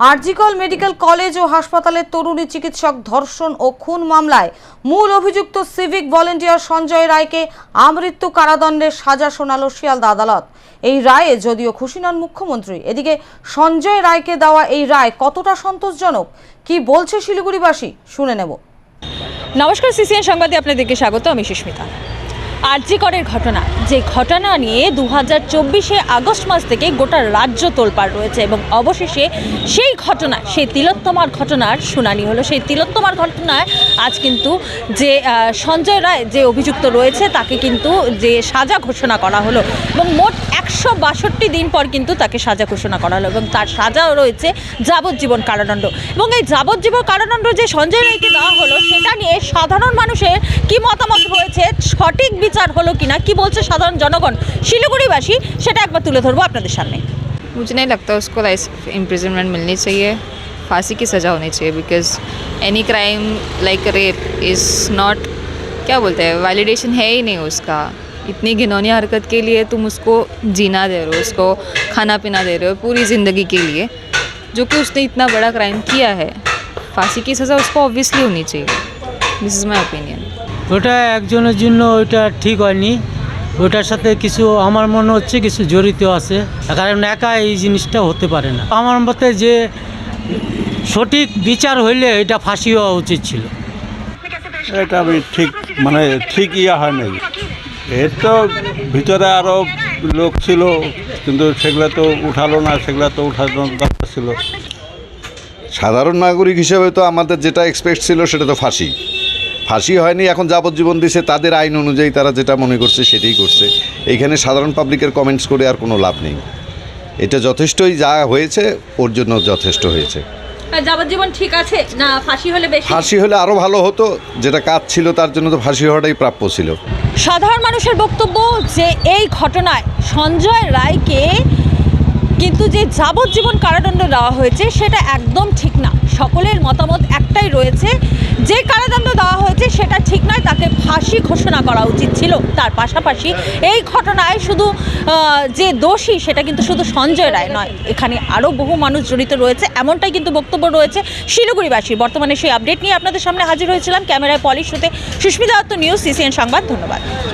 RG Kar medical college ও হাসপাতালের তরুণী চিকিৎসক ধর্ষণ ও খুন মামলায় মূল অভিযুক্ত সিভিক ভলেন্টিয়ার সঞ্জয় রায়কে আমৃত্যু কারাদণ্ডের সাজা শোনালো শিয়ালদা আদালত। এই রায়ে যদিও খুশি নন মুখ্যমন্ত্রী, এদিকে সঞ্জয় রায়কে দেওয়া এই রায় কতটা সন্তোষজনক, কি বলছে শিলিগুড়িবাসী, শুনে নেব। নমস্কার, সিসিএন সংবাদে আপনাদেরকে স্বাগত, আমি সুস্মিতা। আরজিকরের ঘটনা। যে ঘটনা নিয়ে দু হাজার চব্বিশে আগস্ট মাস থেকে গোটা রাজ্য তোলপাড় রয়েছে এবং অবশেষে সেই ঘটনা, সেই তিলোত্তমার ঘটনার শুনানি হলো। সেই তিলোত্তমার ঘটনায় আজ কিন্তু যে সঞ্জয় রায় যে অভিযুক্ত রয়েছে, তাকে কিন্তু যে সাজা ঘোষণা করা হলো এবং মোট একশো বাষট্টি দিন পর কিন্তু তাকে সাজা ঘোষণা করা হলো এবং তার সাজাও রয়েছে যাবজ্জীবন কারাদণ্ড। এবং এই যাবজ্জীবন কারাদণ্ড যে সঞ্জয় রায়কে দেওয়া হলো, সেটা নিয়ে সাধারণ মানুষের কি সঠিক বিচার হলো কিনা কি বলছে সাধারণ জনগণ শিলিগুড়িবাসী সেটা একবার তুলে ধরবো আপনাদের সামনে मुझे नहीं लगता उसको लाइफ इम्प्रिजनमेंट मिलनी चाहिए फांसी की सज़ा होनी चाहिए because any crime like rape is not क्या बोलते हैं वैलिडेशन है ही नहीं उसका इतनी घिनौनी हरकत के लिए तुम उसको जीना दे रहे हो उसको खाना पीना दे रहे हो पूरी ज़िंदगी के लिए जो कि उसने इतना बड़ा क्राइम किया है फांसी की सज़ा उसको ऑब्वियसली होनी चाहिए दिस इज़ माई ओपिनियन ওটা একজনের জন্য ওইটা ঠিক হয়নি। ওইটার সাথে কিছু আমার মনে হচ্ছে কিছু জড়িত আছে কারণ একা এই জিনিসটা হতে পারে না। আমার মতে যে সঠিক বিচার হইলে এটা ফাঁসি হওয়া উচিত ছিল। এটা আমি ঠিক মানে ঠিক ইয়া হয় নাই এর তো ভিতরে আরও লোক ছিল কিন্তু সেগুলো তো উঠালো না সেগুলো তো উঠানোর দরকার ছিল। সাধারণ নাগরিক হিসেবে তো আমাদের যেটা এক্সপেক্ট ছিল সেটা তো ফাঁসি। ফাঁসি হয়নি এখন যাবজ্জীবন দিছে তাদের আইন অনুযায়ী তারা যেটা মনে করছে সেটাই করছে। এইখানে সাধারণ পাবলিকের কমেন্টস করে আর কোনো লাভ নেই। এটা যথেষ্টই যা হয়েছে ওর জন্য যথেষ্ট হয়েছে। যাবজ্জীবন ঠিক আছে? না ফাঁসি হলে বেশি ফাঁসি হলে আরও ভালো হতো যেটা কাজ ছিল তার জন্য তো ফাঁসি হওয়াটাই প্রাপ্য ছিল। সাধারণ মানুষের বক্তব্য যে এই ঘটনায় সঞ্জয় রায়কে কিন্তু যে যাবজ্জীবন কারাদণ্ড দেওয়া হয়েছে সেটা একদম ঠিক না। সকলের মতামত একটাই রয়েছে যে কারাদণ্ড দেওয়া হয়েছে সেটা ঠিক নয় ফাঁসি ঘোষণা করা উচিত ছিল। তার পাশাপাশি এই ঘটনায় শুধু যে দোষী, সেটা কিন্তু শুধু সঞ্জয় রায় নয়। এখানে আরও বহু মানুষ জড়িত রয়েছে। এমনটাই কিন্তু বক্তব্য রয়েছে শিলিগুড়িবাসী। বর্তমানে সেই আপডেট নিয়ে আপনাদের সামনে হাজির হয়েছিলাম। ক্যামেরায় পলিশ হতে সুস্মিতা দত্ত, নিউজ সিসিএন সংবাদ, ধন্যবাদ।